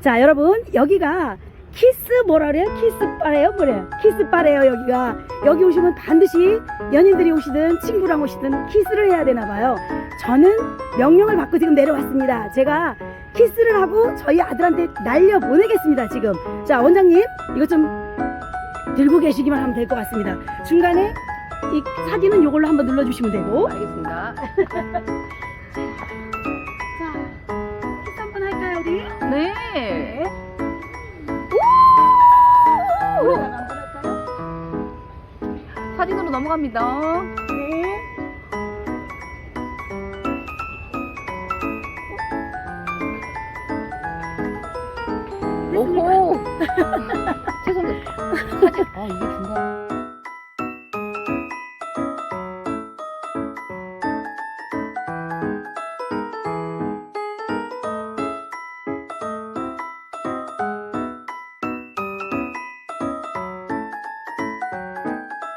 자, 여러분, 여기가 키스 뭐라 그래요? 키스바래요? 뭐래요? 키스바래요, 여기가. 여기 오시면 반드시 연인들이 오시든 친구랑 오시든 키스를 해야 되나 봐요. 저는 명령을 받고 지금 내려왔습니다. 제가 키스를 하고 저희 아들한테 날려 보내겠습니다, 지금. 자, 원장님, 이거 좀 들고 계시기만 하면 될 것 같습니다. 중간에 이 사진은 이걸로 한번 눌러주시면 되고. 알겠습니다. 네. 네. 사진으로 넘어갑니다. 네. 오호. 죄송해요. 사진. 아, 이게 중간.